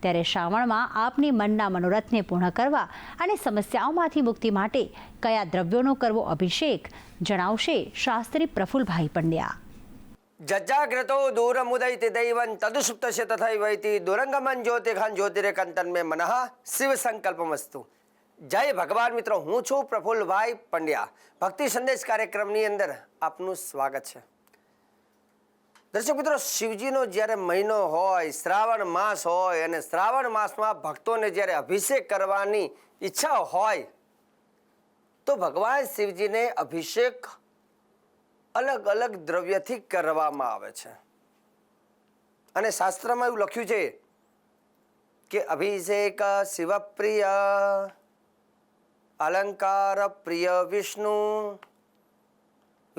ત્યારે શ્રાવણમાં આપની મનના મનોરથને પૂર્ણ કરવા અને સમસ્યાઓમાંથી મુક્તિ માટે કયા દ્રવ્યોનો કરવો અભિષેક જણાવશે શાસ્ત્રી પ્રફુલભાઈ પંડ્યા. જજાગ્રતો દૂરમુદૈતિ દૈવન તદુસુપ્તસ્ય તથૈવૈતિ દુરંગમન જ્યોતિખાન જ્યોતિરેકંતન મે મનઃ શિવ સંકલ્પમસ્તુ જય ભગવાન મિત્રો હું છું પ્રફુલ્લભાઈ પંડ્યા ભક્તિ સંદેશ કાર્યક્રમની અંદર આપનું સ્વાગત છે દર્શક મિત્રો, શિવજીનો જ્યારે મહિનો હોય, શ્રાવણ માસ હોય અને શ્રાવણ માસમાં ભક્તોને જ્યારે અભિષેક કરવાની ઈચ્છા હોય, તો ભગવાન શિવજીને અભિષેક અલગ અલગ દ્રવ્યથી કરવામાં આવે છે. અને શાસ્ત્રમાં એવું લખ્યું છે કે અભિષેક શિવપ્રિય, અલંકાર પ્રિય વિષ્ણુ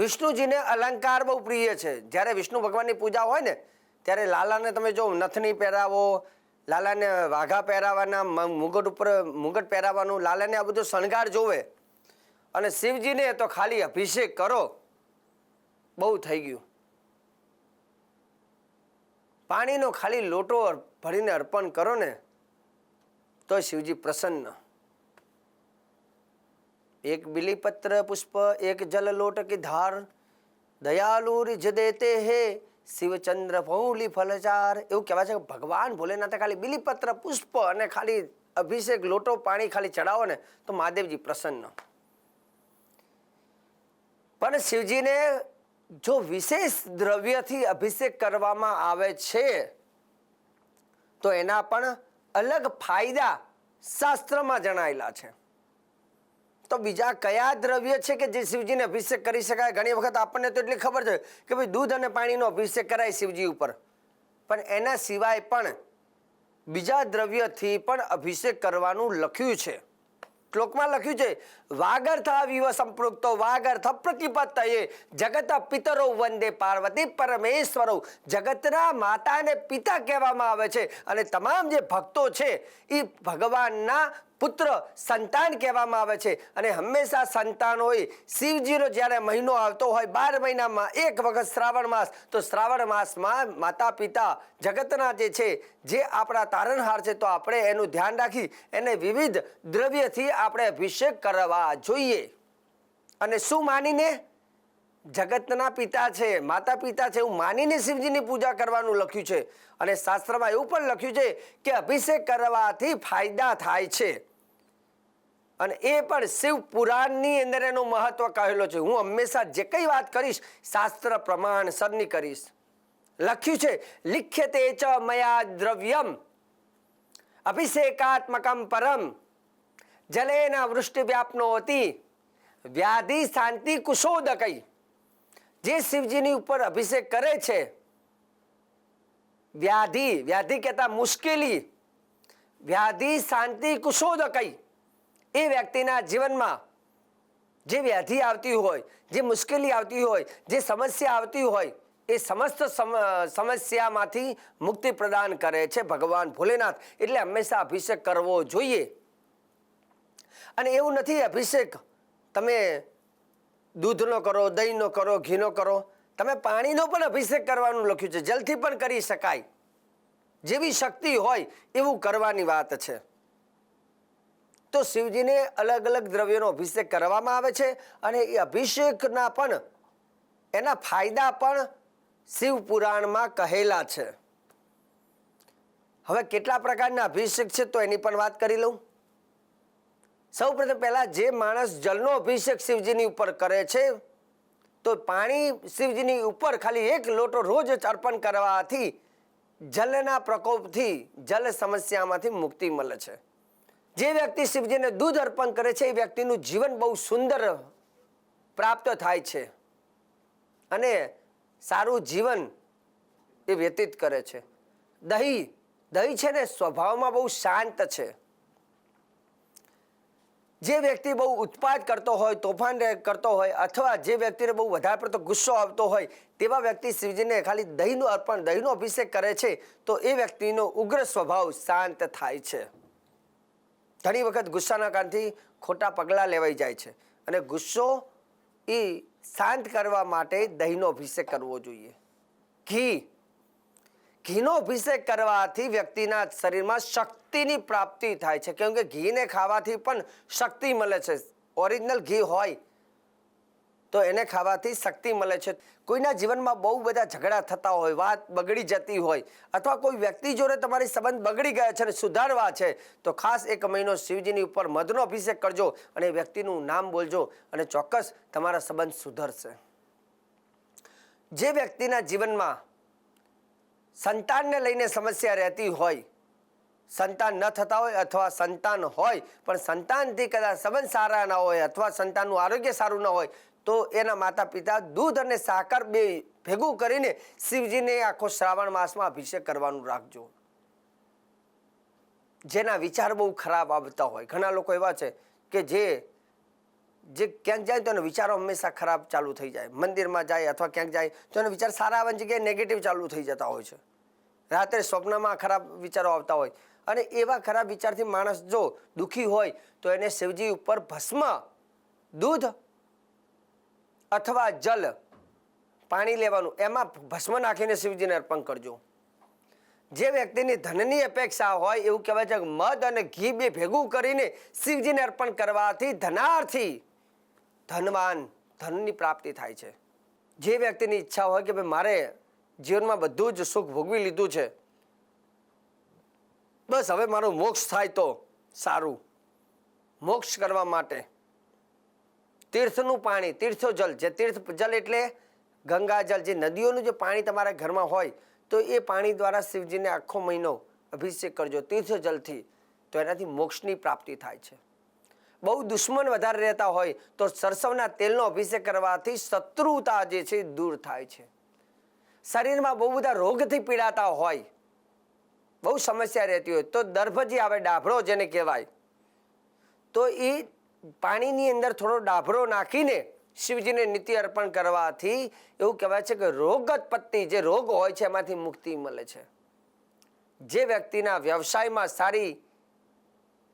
વિષ્ણુજીને અલંકાર બહુ પ્રિય છે. જ્યારે વિષ્ણુ ભગવાનની પૂજા હોય ને, ત્યારે લાલાને તમે જો નથની પહેરાવો, લાલાને વાઘા પહેરાવાના મુગટ ઉપર મુગટ પહેરાવાનું, લાલાને આ બધું શણગાર જોવે અને શિવજીને તો ખાલી અભિષેક કરો, બહુ થઈ ગયું. પાણીનો ખાલી લોટો ભરીને અર્પણ કરો ને તો શિવજી પ્રસન્ન. એક બિલીપત્ર પુષ્પ, એક જલ લોટ કી ધાર. દયાલુ રિજ દેતે હે, શિવચંદ્ર પૌલી ફલચાર. એવું કહેવાય છે કે ભગવાન ભોલેનાથે ખાલી બિલીપત્ર, પુષ્પ અને ખાલી અભિષેક, લોટો, પાણી ખાલી ચડાવો ને, તો મહાદેવજી પ્રસન્ન. પણ શિવજીને જો વિશેષ દ્રવ્યથી અભિષેક કરવામાં આવે છે, તો એના પણ અલગ ફાયદા શાસ્ત્રમાં જણાયેલા છે. તો બીજા કયા દ્રવ્ય છે કે જે શિવજીને અભિષેક કરી શકાય? ઘણી વખત આપણને તો એટલી ખબર છે કે ભાઈ દૂધ અને પાણીનો અભિષેક કરાય શિવજી ઉપર. પણ એના સિવાય પણ બીજા દ્રવ્યથી પણ અભિષેક કરવાનું લખ્યું છે. શ્લોકમાં લખ્યું છે વાગર્થ વિવ સંપૃક્તો વાગર્થ પ્રતિપત્તયે જગત પિતરો વંદે પાર્વતી પરમેશ્વરો. જગતના માતાને પિતા કહેવામાં આવે છે. અને તમામ જે ભક્તો છે એ ભગવાનના પુત્ર સંતાન કહેવામાં આવે છે. અને હંમેશા સંતાનોએ શિવજીનો જ્યારે મહિનો આવતો હોય, બાર મહિનામાં, એક વખત શ્રાવણ માસ, તો શ્રાવણ માસમાં માતા પિતા જગતના જે છે, જે આપણા તારણહાર છે, તો આપણે એનું ધ્યાન રાખી, એને વિવિધ દ્રવ્યથી આપણે અભિષેક કરવા જોઈએ. અને શું માનીને? જગતના પિતા છે માતા પિતા છે, એવું માનીને શિવજીની પૂજા કરવાનું લખ્યું છે. અને શાસ્ત્રમાં એવું પણ લખ્યું છે કે અભિષેક કરવાથી ફાયદા થાય છે. અને એ પણ શિવ પુરાણની અંદર એનું મહત્વ કહેલો છે. હું હંમેશા જે કંઈ વાત કરીશ, શાસ્ત્ર પ્રમાણસરની કરીશ. લખ્યું છે, લિખ્યતે ચ મયા દ્રવ્યમ, અભિષેકાત્મકમ પરમ, જલેના વૃષ્ટિ વ્યાપનોતી, વ્યાધિ શાંતિ કુશોદકઈ જે શિવજીની ઉપર અભિષેક કરે છે, વ્યાધિ વ્યાધિ કહેતા મુશ્કેલી, વ્યાધિ શાંતિ કુશોદકઈ એ વ્યક્તિના જીવનમાં જે વ્યાધિ આવતી હોય, જે મુશ્કેલી આવતી હોય, જે સમસ્યા આવતી હોય, એ સમસ્ત સમ- સમસ્યામાંથી મુક્તિ પ્રદાન કરે છે ભગવાન ભોલેનાથ. એટલે હંમેશા અભિષેક કરવો જોઈએ. અને એવું નથી અભિષેક તમે દૂધનો કરો, દહીંનો કરો, ઘીનો કરો, તમે પાણીનો પણ અભિષેક કરવાનું લખ્યું છે. જલથી પણ કરી શકાય. જેવી શક્તિ હોય એવું કરવાની વાત છે. તો શિવજીને અલગ અલગ દ્રવ્યોનો અભિષેક કરવામાં આવે છે અને એ અભિષેકના પણ એના ફાયદા પણ શિવ પુરાણમાં કહેલા છે. હવે કેટલા પ્રકારના અભિષેક છે તો એની પણ વાત કરી લઉં. સૌ પ્રથમ પહેલાં જે માણસ જલનો અભિષેક શિવજીની ઉપર કરે છે, તો પાણી શિવજીની ઉપર ખાલી એક લોટો રોજ અર્પણ કરવાથી જલના પ્રકોપથી, જલ સમસ્યામાંથી મુક્તિ મળે છે. જે વ્યક્તિ શિવજીને દૂધ અર્પણ કરે છે, એ વ્યક્તિનું જીવન બહુ સુંદર પ્રાપ્ત થાય છે અને સારું જીવન એ વ્યતીત કરે છે. દહીં દહીં છે ને સ્વભાવમાં બહુ શાંત છે. જે વ્યક્તિ બહુ ઉત્પાદ કરતો હોય, તોફાન કરતો હોય અથવા જે વ્યક્તિને બહુ વધારે પડતો ગુસ્સો આવતો હોય, તેવા વ્યક્તિ શિવજીને ખાલી દહીંનું અર્પણ, દહીંનો અભિષેક કરે છે, તો એ વ્યક્તિનો ઉગ્ર સ્વભાવ શાંત થાય છે. ઘણી વખત ગુસ્સાના કારણથી ખોટા પગલાં લેવાઈ જાય છે. અને ગુસ્સો એ શાંત કરવા માટે દહીંનો અભિષેક કરવો જોઈએ. ઘી. ઘીનો અભિષેક કરવાથી વ્યક્તિના શરીરમાં શક્તિની પ્રાપ્તિ થાય છે. કેમ કે ઘીને ખાવાથી પણ શક્તિ મળે છે. ઓરિજિનલ ઘી હોય તો એને ખાવાથી શક્તિ મળે છે. કોઈના જીવનમાં બહુ બધા ઝઘડા થતા હોય, વાત બગડી જતી હોય અથવા કોઈ વ્યક્તિ જોડે તમારી સંબંધ બગડી ગયા છે અને સુધારવા છે, તો ખાસ એક મહિનો શિવજીની ઉપર મધનો અભિષેક કરજો અને વ્યક્તિનું નામ બોલજો અને ચોક્કસ તમારા સંબંધ સુધરશે. જે વ્યક્તિના જીવનમાં સંતાનને લઈને સમસ્યા રહેતી હોય, સંતાન ન થતા હોય અથવા સંતાન હોય, પણ સંતાનથી કદાચ સંબંધ સારા ના હોય અથવા સંતાનનું આરોગ્ય સારું ન હોય તો એના માતા પિતા દૂધ અને સાકર બે ભેગું કરીને શિવજીને આખો શ્રાવણ માસમાં અભિષેક કરવાનું રાખજો. જેના વિચાર બહુ ખરાબ આવતા હોય. ઘણા લોકો એવા છે કે જે જે ક્યાંક જાય તો એના વિચારો હંમેશા ખરાબ ચાલુ થઈ જાય. મંદિરમાં જાય અથવા ક્યાંક જાય તો એનો વિચાર સારા આવવાની જગ્યાએ નેગેટિવ ચાલુ થઈ જતા હોય છે. રાત્રે સ્વપ્નમાં ખરાબ વિચારો આવતા હોય. અને એવા ખરાબ વિચારથી માણસ જો દુઃખી હોય તો એને શિવજી ઉપર ભસ્મ, દૂધ અથવા જલ પાણી લેવાનું, એમાં ભસ્મ નાખીને શિવજીને અર્પણ કરજો. જે વ્યક્તિની ધનની અપેક્ષા હોય એવું કહેવાય છે કે મધ અને ઘી બે ભેગું કરીને શિવજીને અર્પણ કરવાથી ધનાર્થી ધનવાન, ધનની પ્રાપ્તિ થાય છે. જે વ્યક્તિની ઈચ્છા હોય કે ભાઈ મારે જીવનમાં બધું જ સુખ ભોગવી લીધું છે, બસ હવે મારો મોક્ષ થાય તો સારું. મોક્ષ કરવા માટે તીર્થનું પાણી તીર્થો જલ જે તીર્થ જલ એટલે ગંગા જલ જે નદીઓનું જે પાણી તમારા ઘરમાં હોય, તો એ પાણી દ્વારા શિવજીને આખો મહિનો અભિષેક કરજો તીર્થ જલથી તો એનાથી મોક્ષની પ્રાપ્તિ થાય છે. બહુ દુશ્મન વધારે રહેતા હોય, તો સરસવના તેલનો અભિષેક કરવાથી શત્રુતા જે છે દૂર થાય છે. શરીરમાં બહુ બધા રોગથી પીડાતા હોય, બહુ સમસ્યા રહેતી હોય, તો દર્ભજી આવે ડાભડો જેને કહેવાય, તો એ પાણીની અંદર થોડો ડાભરો નાખીને શિવજીને નિત્ય અર્પણ કરવાથી એવું કહેવાય છે કે રોગોત્પત્તિ જે રોગ હોય છે, એમાંથી મુક્તિ મળે છે. જે વ્યક્તિના વ્યવસાયમાં સારી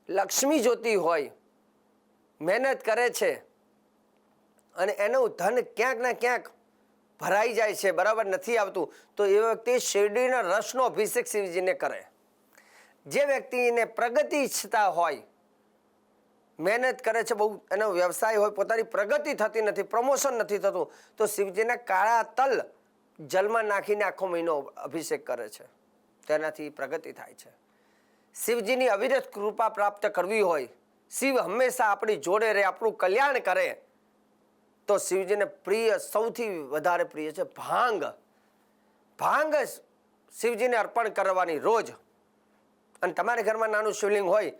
લક્ષ્મી જોતી હોય, મહેનત કરે છે, અને એનું ધન ક્યાંક ને ક્યાંક ભરાઈ જાય છે, બરાબર નથી આવતું, તો એ વ્યક્તિ શેરડીના રસનો અભિષેક શિવજીને કરે. જે વ્યક્તિને પ્રગતિ ઈચ્છતા હોય મહેનત કરે છે, બહુ એનો વ્યવસાય હોય, પોતાની પ્રગતિ થતી નથી પ્રમોશન નથી થતું, તો શિવજીને કાળા તલ જલમાં નાખીને આખો મહિનો અભિષેક કરે છે. તેનાથી પ્રગતિ થાય છે. શિવજીની અવિરત કૃપા પ્રાપ્ત કરવી હોય, શિવ હંમેશા આપણી જોડે રહે, આપણું કલ્યાણ કરે, તો શિવજીને પ્રિય, સૌથી વધારે પ્રિય છે, ભાંગ. ભાંગ શિવજીને અર્પણ કરવાની રોજ. અને તમારા ઘરમાં નાનું શિવલિંગ હોય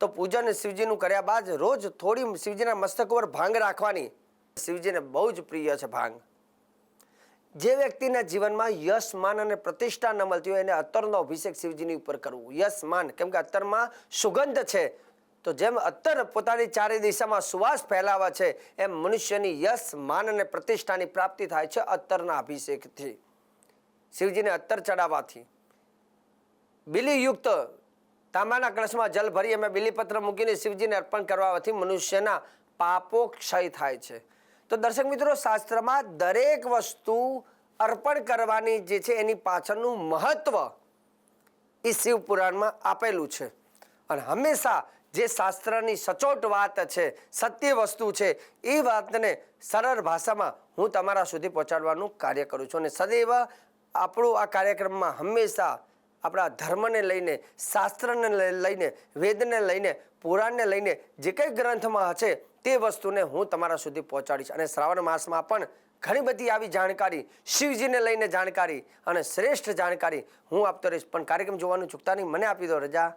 તો પૂજન શિવજીનું કર્યા બાદ રોજ થોડી શિવજીના મસ્તક ઉપર ભાંગ રાખવાની. શિવજીને બહુ જ પ્રિય છે ભાંગ. જે વ્યક્તિના જીવનમાં યશ, માન અને પ્રતિષ્ઠા ન મળતી હોય એને અત્તરનો અભિષેક શિવજીની ઉપર કરવું. યશ, માન, કેમ કે અત્તરમાં સુગંધ છે. તો જેમ અત્તર પોતાની ચારે દિશામાં સુવાસ ફેલાવે છે, એમ મનુષ્યની યશ, માન અને પ્રતિષ્ઠાની પ્રાપ્તિ થાય છે અત્તરના અભિષેકથી. શિવજીને અત્તર ચડાવવાથી. બિલીયુક્ત તાંબાના કળશમાં જલ ભરી અમે બિલીપત્ર મૂકીને શિવજીને અર્પણ કરવાથી મનુષ્યના પાપો ક્ષય થાય છે. તો દર્શક મિત્રો, શાસ્ત્રમાં દરેક વસ્તુ અર્પણ કરવાની જે છે એની પાછળનું મહત્વ એ શિવ પુરાણમાં આપેલું છે. અને હંમેશા જે શાસ્ત્રની સચોટ વાત છે, સત્ય વસ્તુ છે એ વાતને સરળ ભાષામાં હું તમારા સુધી પહોંચાડવાનું કાર્ય કરું છું. અને સદૈવ આપણું આ કાર્યક્રમમાં હંમેશા આપણા ધર્મને લઈને, શાસ્ત્રને લઈ- લઈને, વેદને લઈને, પુરાણને લઈને જે કંઈ ગ્રંથમાં હશે તે વસ્તુને હું તમારા સુધી પહોંચાડીશ. અને શ્રાવણ માસમાં પણ ઘણી બધી આવી જાણકારી, શિવજીને લઈને જાણકારી અને શ્રેષ્ઠ જાણકારી હું આપતો રહીશ. પણ કાર્યક્રમ જોવાનું ચૂકતા નહીં, મને આપી દો રજા.